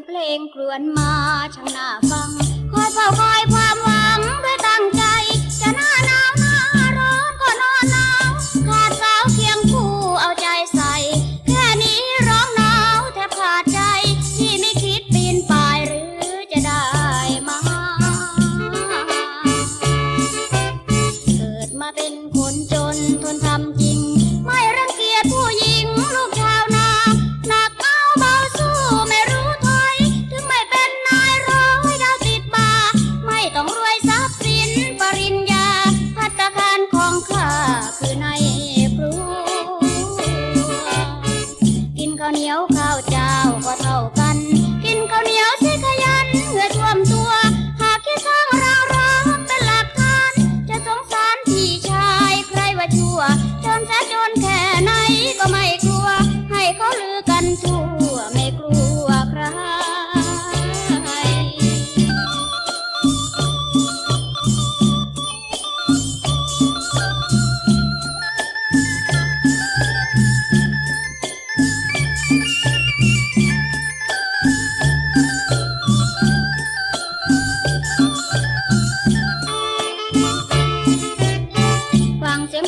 ยงเพลงกลวนมาช่างน่าฟังคอยเฝ้าคอยความหวัง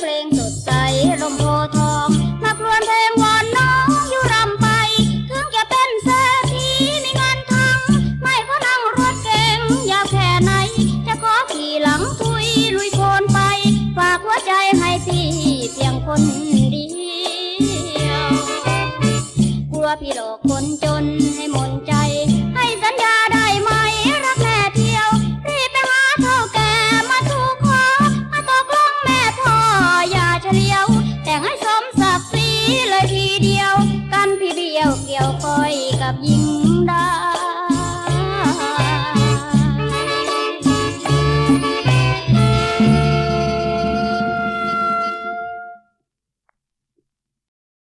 เสียงเพลงสดใสลมโพทองมาครวญเพลงวอนน้องอยู่รำไป ถึงจะเป็นเศรษฐีมีเงินทองไม่ขอนั่งรถเก๋งยาวแค่ไหน จะขอขี่หลังทุยลุยโคนไป ฝากหัวใจให้พี่เพียงคนเดียว กลัวพี่หลอกคนจนให้มน